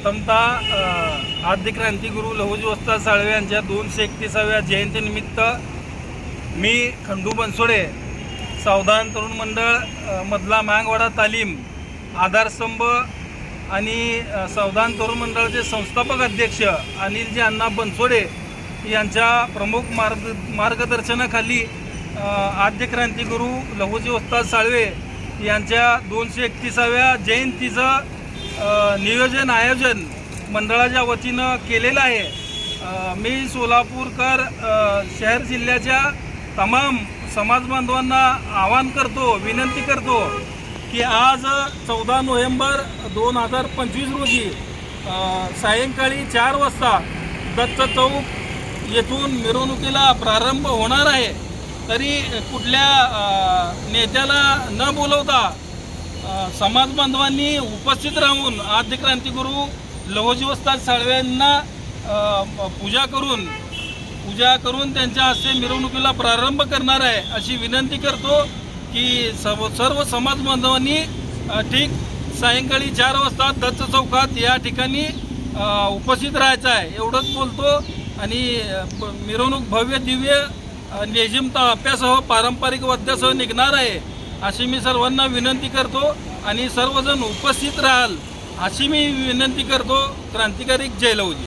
प्रथमतः आद्य क्रांतिगुरू लहुजी वस्ताद साळवे यांच्या दोनशे एकतीसाव्या जयंतीनिमित्त मी खंडू बनसोडे सावधान तरुण मंडळ मधला मांगवाडा तालीम आधारस्तंभ आणि सावधान तरुण मंडळाचे संस्थापक अध्यक्ष अनिलजी अण्णा बनसोडे यांच्या प्रमुख मार्ग मार्गदर्शनाखाली आद्य क्रांतिगुरू लहुजी वस्ताद साळवे यांच्या दोनशे एकतीसाव्या जयंतीचं नियोजन आयोजन मंडळाच्या वतीनं केलेलं आहे. मी सोलापूरकर शहर जिल्ह्याच्या तमाम समाज बांधवांना आवाहन करतो विनंती करतो की आज चौदा नोव्हेंबर दोन हजार पंचवीस रोजी सायंकाळी चार वाजता दत्त चौक येथून मिरवणुकीला प्रारंभ होणार आहे. तरी कुठल्या नेत्याला न बोलवता समाज बांधवांनी उपस्थित राहून आद्य क्रांतिगुरू लहोजीवस्ताद साळव्यांना पूजा करून पूजा करून त्यांच्या हस्ते मिरवणुकीला प्रारंभ करणार आहे अशी विनंती करतो की सर्व सर्व समाज बांधवांनी ठीक सायंकाळी चार वाजता दत्त चौकात या ठिकाणी उपस्थित राहायचं आहे. एवढंच बोलतो आणि मिरवणूक भव्य दिव्य अ, लेझिम ताप्यासह पारंपरिक वाद्यासह निघणार आहे. अशी मी सर्वांना विनंती करतो आणि सर्वजण उपस्थित राहाल अशी मी विनंती करतो क्रांतिकारी जयलवजी